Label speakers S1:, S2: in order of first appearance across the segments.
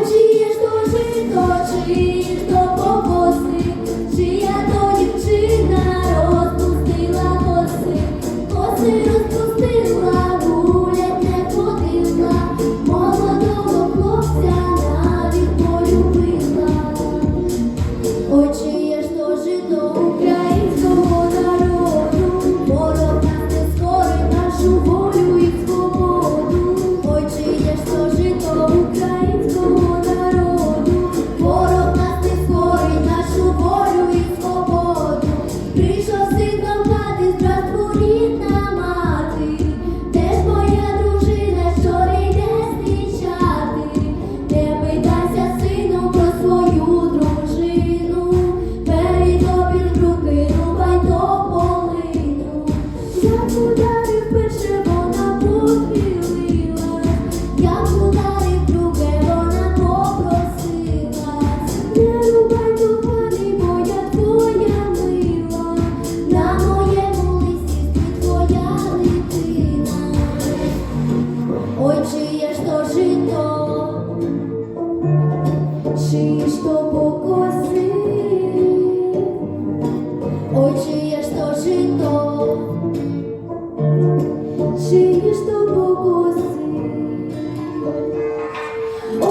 S1: Хочеш дожити, дожити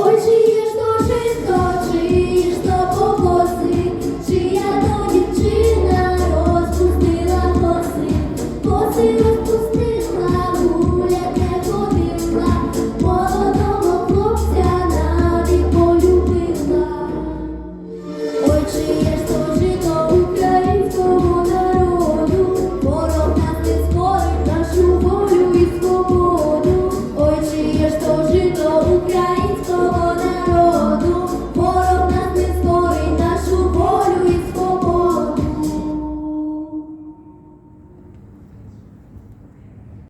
S1: Thank you.